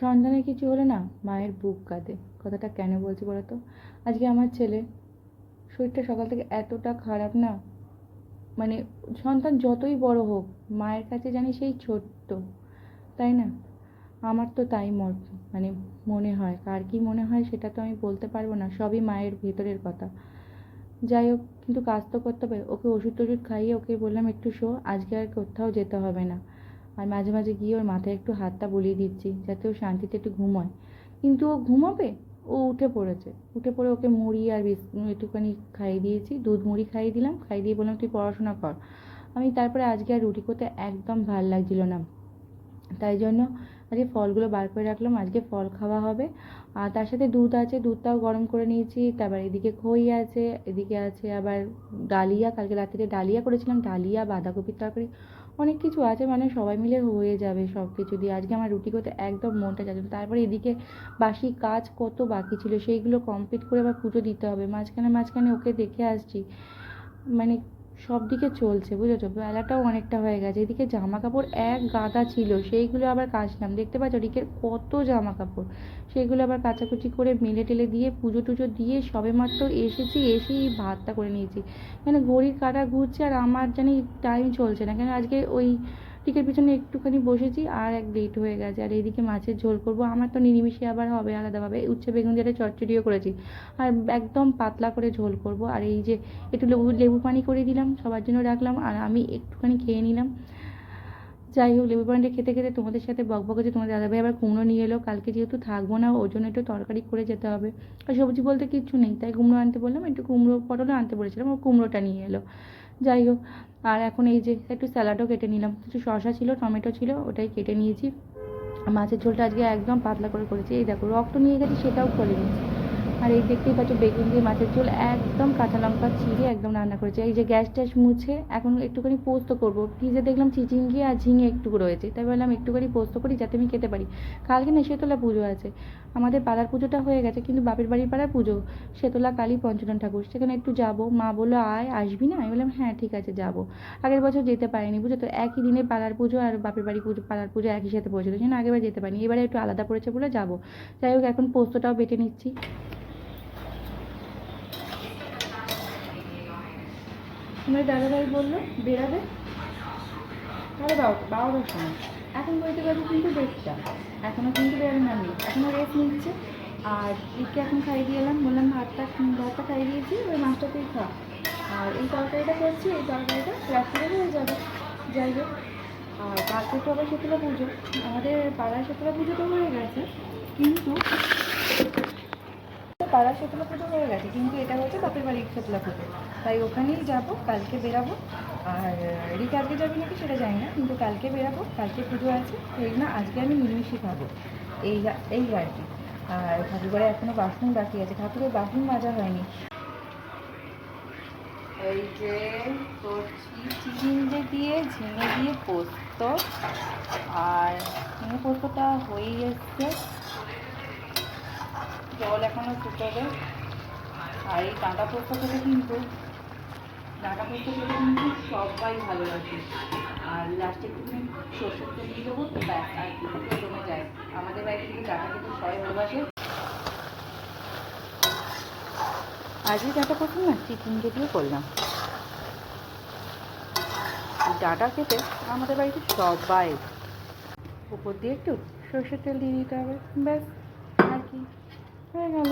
সন্তানের কিছু হলে না মায়ের বুক কাঁদে। কথাটা কেন বলছি বলো তো? আজকে আমার ছেলে শরীরটা সকাল থেকে এতটা খারাপ না মানে সন্তান যতই বড় হোক, মায়ের কাছে জানি সেই ছোট্ট, তাই না? আমার তো তাই মত মানে মনে হয়, কার কী মনে হয় সেটা তো আমি বলতে পারব না, সবই মায়ের ভেতরের কথা। যাই হোক, কিন্তু কাজ তো করতে হবে, ওকে ওষুধ টষুধ খাইয়ে ওকে বললাম, একটু শো, আজকে আর কোথাও যেতে হবে না। আর মাঝে মাঝে গিয়ে ওর মাথায় একটু হাতটা বলিয়ে দিচ্ছি যাতে ও শান্তিতে একটু ঘুমোয়। কিন্তু ও ঘুমাবে? ও উঠে পড়েছে। উঠে পড়ে ওকে মুড়ি আর একটুখানি খাইয়ে দিয়েছি। দুধ মুড়ি খাইয়ে দিলাম। খাইয়ে দিয়ে বললাম, তুই পড়াশোনা কর। আমি তারপরে আজকে আর রুটি করতে একদম ভালো লাগছিল না। তাই জন্য আজকে ফলগুলো বার করে রাখলাম, আজকে ফল খাওয়া হবে। আর তার সাথে দুধ আছে, দুধটাও গরম করে নিয়েছি। তারপর এদিকে খই আছে, এদিকে আছে আবার ডালিয়া। কালকে রাত্রিতে ডালিয়া করেছিলাম, ডালিয়া, বাঁধাকপির তরকারি, অনেক কিছু আছে। মানে সবাই মিলে হয়ে যাবে সব কিছু দিয়ে। আজকে আমার রুটি করতে একদম মনটা যাচ্ছে। তারপরে এদিকে বাসি কাজ কত বাকি ছিল, সেইগুলো কমপ্লিট করে আবার পুজো দিতে হবে। মাঝখানে মাঝখানে ওকে দেখে আসছি। মানে সব দিকে চলছে, বুঝেছ? বেলাটাও অনেকটা হয়ে গেছে। এদিকে জামা কাপড় এক গাদা ছিল, সেইগুলো আবার কাচলাম। দেখতে পাচ্ছ, রিকের কত জামা কাপড় সেইগুলো আবার কাচাকুচি করে মেলে টেলে দিয়ে, পুজো টুজো দিয়ে সবে মাত্র এসেছি, এসেই ভাতটা করে নিয়েছি। কেন, ঘড়ির কাটা ঘুরছে আর আমার জানি টাইম চলছে না। কেন, আজকে ওই টিকের পিছনে একটুখানি বসেছি আর এক লেট হয়ে গেছে। আর এইদিকে মাছের ঝোল করব। আমার তো নিরিমিষে আবার হবে আলাদাভাবে। উচ্ছে বেগুন দিয়ে একটা চচ্চড়িও করেছি। আর একদম পাতলা করে ঝোল করব। আর এই যে একটু লেবু লেবু পানি করে দিলাম, সবার জন্য রাখলাম। আর আমি একটুখানি খেয়ে নিলাম। যাই হোক লেবু পানিটা খেতে খেতে তোমাদের সাথে বক বক হচ্ছে তোমাদের দাদাভাই আবার কুমড়ো নিয়ে এলো, কালকে যেহেতু থাকব না, ওর জন্য একটু তরকারি করে যেতে হবে। আর সবজি বলতে কিচ্ছু নেই, তাই কুমড়ো আনতে বললাম, একটু কুমড়ো পটলও আনতে বলেছিলাম, ও কুমড়োটা নিয়ে এলো। যাই হোক, আর এখন এই যে একটু স্যালাডও কেটে নিলাম, কিছু শসা ছিল, টমেটো ছিল, ওটাই কেটে নিয়েছি। মাছের ঝোলটা আজকে একদম পাতলা করে করেছি, এই দেখো রক্ত নিয়ে গেছি, সেটাও করে নিয়েছি আর এই দেখতেই পাচ্ছ, বেগুন দিয়ে মাছের ঝোল একদম কাঁচা লঙ্কা চিড়ে একদম রান্না করেছি। এই যে গ্যাস ট্যাস মুছে এখন একটুখানি পোস্ত করব। ফ্রিজে দেখলাম চিচিঙ্গি আর ঝিঙে একটু রয়েছে। তাই বললাম একটুখানি পোস্ত করি যাতে আমি খেতে পারি। কালকে না শেতলা পুজো আছে। আমাদের পাড়ার পুজোটা হয়ে গেছে, কিন্তু বাপের বাড়ির পাড়ার পুজো। শেতলা কালী পঞ্চরণ ঠাকুর। সেখানে একটু যাব। মা বলল, আয়, আসবি না? আমি বললাম হ্যাঁ ঠিক আছে, যাব। আগের বছর যেতে পারিনি বুঝো তো? একই দিনে পাড়ার পুজো আর বাপের বাড়ি পুজো, পাড়ার পুজো একই সাথে পড়েছিল সেই জন্য আগেরবার যেতে পারিনি। এবারে একটু আলাদা পড়েছে বলে যাব। যাই হোক, এখন পোস্তটাও বেটে নিচ্ছি। তোমার দাদাভাই বলল বেরাবে তাহলে বারোটা বারোটার সময়। এখন বলতে পারব কিন্তু দেড়টা। এখনও কিন্তু বেরোনো আমি এখনও রেস্ট নিচ্ছে। আর দিককে এখন খাইয়ে দিয়ে এলাম। বললাম, ভাতটা ভাতটা খাইয়ে দিয়েছি ওই মাছটা তুই খা। আর এই তরকারিটা করছি, এই তরকারিটা রাত্রিরে হয়ে যাবে। যাই হোক, আর কালকে তো আবার শীতলা পুজো আমাদের পাড়ার শীতলা পুজো তো হয়ে গেছে। কিন্তু পাড়ার শীতলা পুজো হয়ে গেছে কিন্তু এটা হচ্ছে বাপের বাড়ির শীতলা পুজো। তাই ওখানেই যাব, কালকে বেরাবো, আর রিক আজকে যাবে নাকি সেটা জানি না, কিন্তু কালকে বেরাবো, কালকে পুজো আছে, এই না আজকে আমি নিরামিষই খাব, এই এই আর কি। আর ঠাকুরঘরে এখনও বাসন বাকি আছে, ঠাকুরের বাসন মাজা হয়নি। এই যে করছি চিচিঙ্গে দিয়ে, ঝিঙে দিয়ে পোস্ত, আর ঝিঙে পোস্তটা হয়েই এসছে। জল এখনও ফুটবে আর এই ডাঁটা পোস্ত খেতে কিন্তু ডাঁটা পোস্ত খেতে কিন্তু সবাই ভালোবাসে। আর লাস্টে একটুখানি সরষের তেল দিয়ে দেবো ব্যাস, আর কিছু জমে যায় আমাদের বাড়িতে কিন্তু ডাঁটা খেতে সবাই ভালোবাসে। আজকে ডাঁটা পোস্ত না চিকেনকে দিয়ে করলাম। ডাঁটা খেতে আমাদের বাড়িতে সবাই উপর দিয়ে একটু সর্ষের তেল দিয়ে দিতে হবে, ব্যাস, আর কি। হয়ে গেল